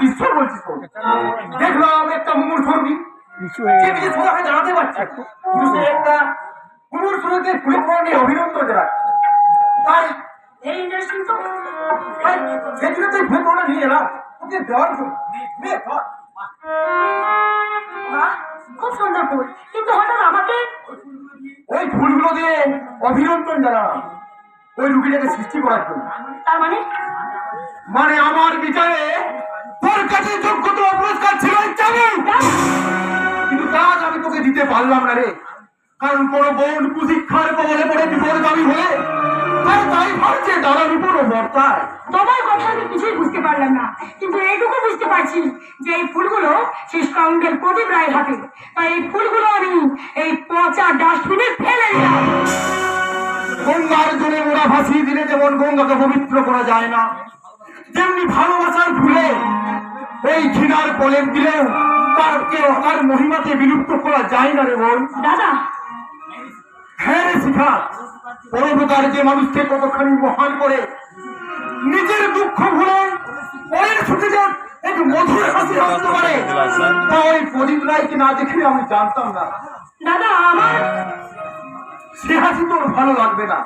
বিশ্ব বলছিস তো দেখলাম একটা মুমুর সর্বি সে কিছু জানাতে পারছে কিন্তু সে একটা মুমুর সর্বিকে ফুলে পড়ে অভিনন্দন জানায়। তাই এই তো তাই সেদিকে তুই ফুলে পড়ে নিয়ে এলাম। ওকে দেওয়ার জন্য। নে, ধর। খুব সুন্দর ফুল। কিন্তু হঠাৎ আমাকে ওই ফুলগুলো দিয়ে অভিনন্দন জানালাম। ওই রুগীটাকে সৃষ্টি করার জন্য। তার মানে? মানে আমার বিচারে তোর কাছে যোগ্যতা পুরস্কার ছিল কিন্তু কাজ আমি তোকে দিতে পারলাম না রে। কারণ কোনো বোন কুশিক্ষার কবলে পড়ে বিপদগামী তাই ভাবছে দাদা বিপদ বর্তায় তোমার কথা আমি কিছুই বুঝতে পারলাম না। কিন্তু এইটুকু বুঝতে পারছি যে এই ফুলগুলো সেই স্কাউন্ডের প্রদীপ রায়ের হাতে। তাই এই ফুলগুলো আমি এই পচা ডাস্টবিনে ফেলে দিলাম। গঙ্গার জলে ওরা ভাসিয়ে দিলে যেমন গঙ্গাকে পবিত্র করা যায় না তেমনি ভালোবাসার ভুলে এই ঘৃণার প্রলেপ দিলে তার কেউ তার মহিমাকে বিলুপ্ত করা যায় না রে বোন। দাদা। হ্যাঁ রে শিখা পরোপকার যে মানুষকে কতখানি মহান করে নিজের দুঃখ ভুলে পরের ছুটে যান একটু মধুর হাসি আসতে পারে তা ওই প্রদীপ রায়কে না দেখে আমি জানতাম না। দাদা আমার সে হাসি তোর ভালো লাগবে না।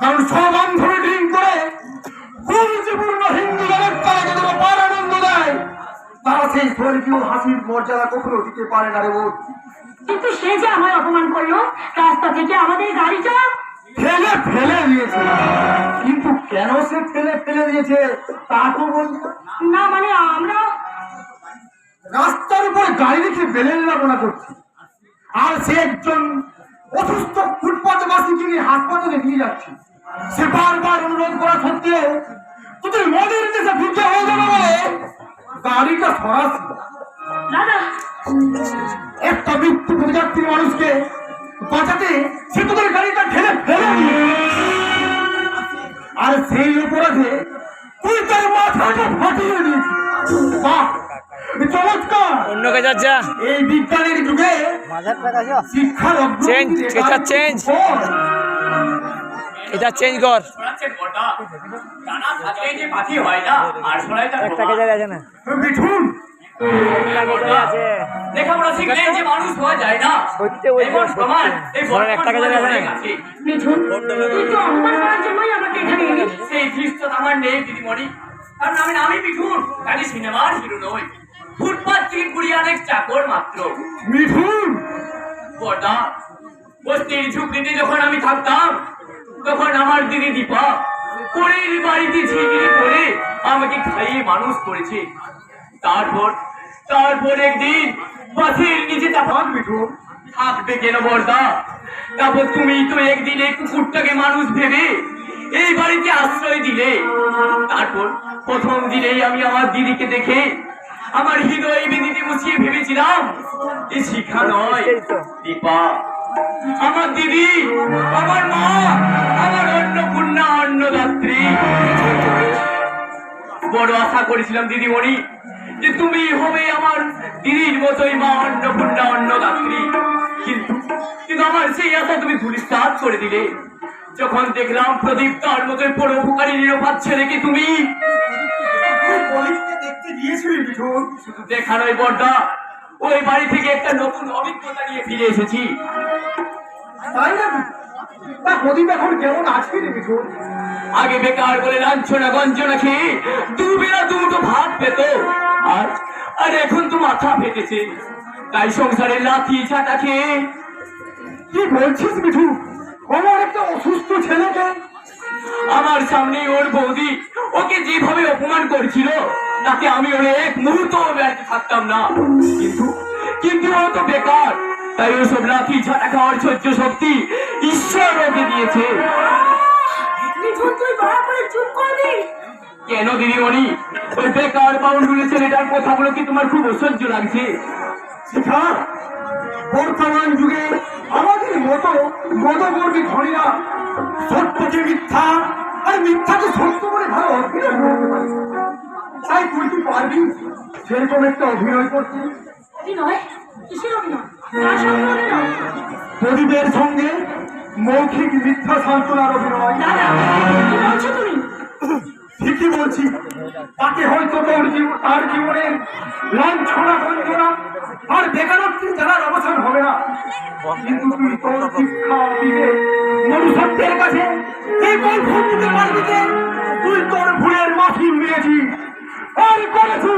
কারণ সব অন্ধরে ড্রিঙ্ক করে কুঞ্জপূর্ণ হিন্দু জগৎ তারা যাদের অপার আনন্দ দেয় তারা সেই স্বর্গীয় হাসির মর্যাদা কখনো দিতে পারে না রে বোন। কিন্তু সে যে আমায় অপমান করল রাস্তা থেকে আমাদের গাড়িটা ফেলে ফেলে দিয়েছে। কিন্তু কেন সে ফেলে ফেলে দিয়েছে তা তো বলতো না মানে আমরা রাস্তার উপরে গাড়ি রেখে বেলেন লাগানো করছে। আর সে একজন অসুস্থ ফুটপাথবাসীকে নিয়ে হাসপাতালে নিয়ে যাচ্ছে। সে বারবার অনুরোধ করা সত্ত্বেও তোদের মদের দেশে ভিজে হয়ে যাবে বলে গাড়িটা সরাসরি একটা মৃত্যু প্রজাতির মানুষকে বাঁচাতে সে তোদের গাড়িটা ঠেলে ফেলে আর সেই অপরাধে তুই তার মাথাটা ফাটিয়ে দিয়েছিস। বাহ চমৎকার। অন্যকে যাচ্ছে এই বিজ্ঞানের যুগে শিক্ষার Change, এটা এটা চেঞ্জ কর। ছড়াচ্ছে বটা যে পাখি হয় না আর ছড়াই তার একটা কেজার আছে না? মিঠুন! লেখাপড়া শিখলে যে মানুষ হওয়া যায় না সত্যি বলছি, প্রমাণ এই ধরেন একটা কেজার আছে। না? মিঠুন তুই তো অপমান করার জন্যই আমাকে এখানে এলি। সেই ধৃষ্টতা আমার নেই দিদিমণি। কারণ আমি আমি মিঠুন খালি সিনেমার হিরো নই। ফুটপাত থেকে কুড়ি অনেক চাকর মাত্র। মিঠুন! বড়দা বস্তির ঝুঁকড়িতে যখন আমি থাকতাম তখন আমার দিদি দীপা। পরের বাড়িতে করে আমাকে খাইয়ে মানুষ করেছে। তারপর তারপর একদিন নিচে মিঠুন থাকবে কেন বর্দা? তারপর তুমি তো একদিন এই কুকুরটাকে মানুষ ভেবে এই বাড়িতে আশ্রয় দিলে। তারপর প্রথম দিনেই আমি আমার দিদিকে দেখে আমার হৃদয় বিদিতে মুছিয়ে ভেবেছিলাম এ শিক্ষা নয় দীপা আমার দিদি আমার মা আমার অন্নপূর্ণা অন্নদাত্রী। বড় আশা করেছিলাম দিদিমণি যে তুমি হবে আমার দিদির মতোই মা অন্নপূর্ণা অন্নদাত্রী। কিন্তু কিন্তু আমার সেই আশা তুমি ধুলিস্তাত করে দিলে। যখন দেখলাম প্রদীপ তার মতোই পরোপকারী নিরপাত ছেলেকে তুমি? দেখতে শুধু দেখা নয় বড়দা ওই বাড়ি থেকে একটা নতুন অভিজ্ঞতা নিয়ে ফিরে এসেছি। তাই নাকি তা প্রদীপ এখন কেমন আছে রে মিঠুন আগে বেকার বলে লাঞ্ছনা গঞ্জনা খেয়ে দু বেলা দুটো ভাত পেত। আর আর এখন তো মাথা ফেটেছে। তাই সংসারে লাথি ছাটা খেয়ে কি বলছিস মিঠু? আমার একটা অসুস্থ ছেলেকে আমার সামনে ওর বৌদি ওকে যেভাবে অপমান করছিল তাতে আমি ওর এক মুহূর্ত ব্যর্থ থাকতাম না। কিন্তু কিন্তু ও তো বেকার তাই ওসব লাথি ছাটা খাওয়ার সহ্য শক্তি ঈশ্বর ওকে দিয়েছে। কেন দিদিমণি? ওই বেকার বাউন্ডুলে ছেলেটার কথাগুলো কি তোমার খুব অসহ্য লাগছে? শিখা। বর্তমান যুগে আমাদের মতো মদবর্গী ধনীরা সত্যকে মিথ্যা আর মিথ্যাকে সত্য বলে ভালো অভিনয় করতে পারে। তাই তুই কি পারবি? সেরকম একটা অভিনয় করতে। অভিনয়? কিসের অভিনয়? কার সঙ্গে অভিনয়? প্রদীপের সঙ্গে মৌখিক মিথ্যা সান্ত্বনার অভিনয়। তুমি? ঠিকই বলছি। তাতে হয়তো তোর জীবন তার জীবনে লাঞ্ছনা বঞ্চনা আর বেকারত্বের জ্বালার অবসান হবে না। কিন্তু তুই তোর শিক্ষা দিবে। মনুষ্যত্বের কাছে এই কৈফত দিতে পারবি তুই তোর ভুলের মাফি নিয়েছিস আর করেছিস